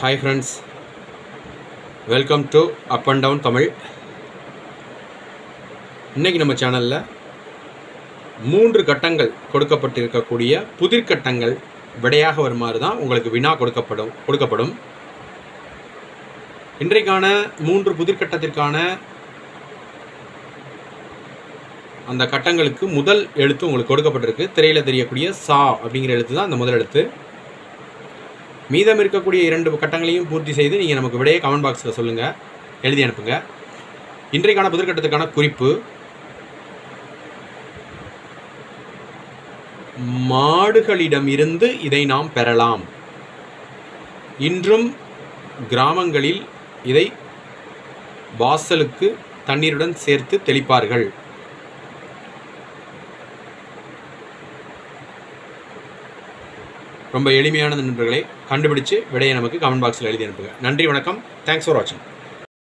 Hi friends welcome to up and down Tamil இன்றைக்கி நம்ம சேனலில் மூன்று கட்டங்கள் கொடுக்கப்பட்டிருக்கக்கூடிய புதிர்கட்டங்கள் விடையாக வருமாறு தான் உங்களுக்கு வினா கொடுக்கப்படும் கொடுக்கப்படும். இன்றைக்கான மூன்று புதிர்கட்டத்திற்கான அந்த கட்டங்களுக்கு முதல் எழுத்து உங்களுக்கு கொடுக்கப்பட்டிருக்கு. திரையில் தெரியக்கூடிய சா அப்படிங்கிற எழுத்து தான் அந்த முதல் எழுத்து. மீதம் இருக்கக்கூடிய இரண்டு கட்டங்களையும் பூர்த்தி செய்து நீங்கள் நமக்கு விடையை கமெண்ட் பாக்ஸில் சொல்லுங்கள் எழுதி அனுப்புங்க. இன்றைக்கான புதிர்கட்டத்துக்கான குறிப்பு மாடுகளிடமிருந்து இதை நாம் பெறலாம். இன்றும் கிராமங்களில் இதை வாசலுக்கு தண்ணீருடன் சேர்த்து தெளிப்பார்கள். ரொம்ப எளிமையான நண்பர்களை கண்டுபிடிச்சு விடையை நமக்கு கமெண்ட் பாக்ஸில் எழுதி அனுப்புங்க. நன்றி வணக்கம். தேங்க்ஸ் ஃபார் வாட்சிங்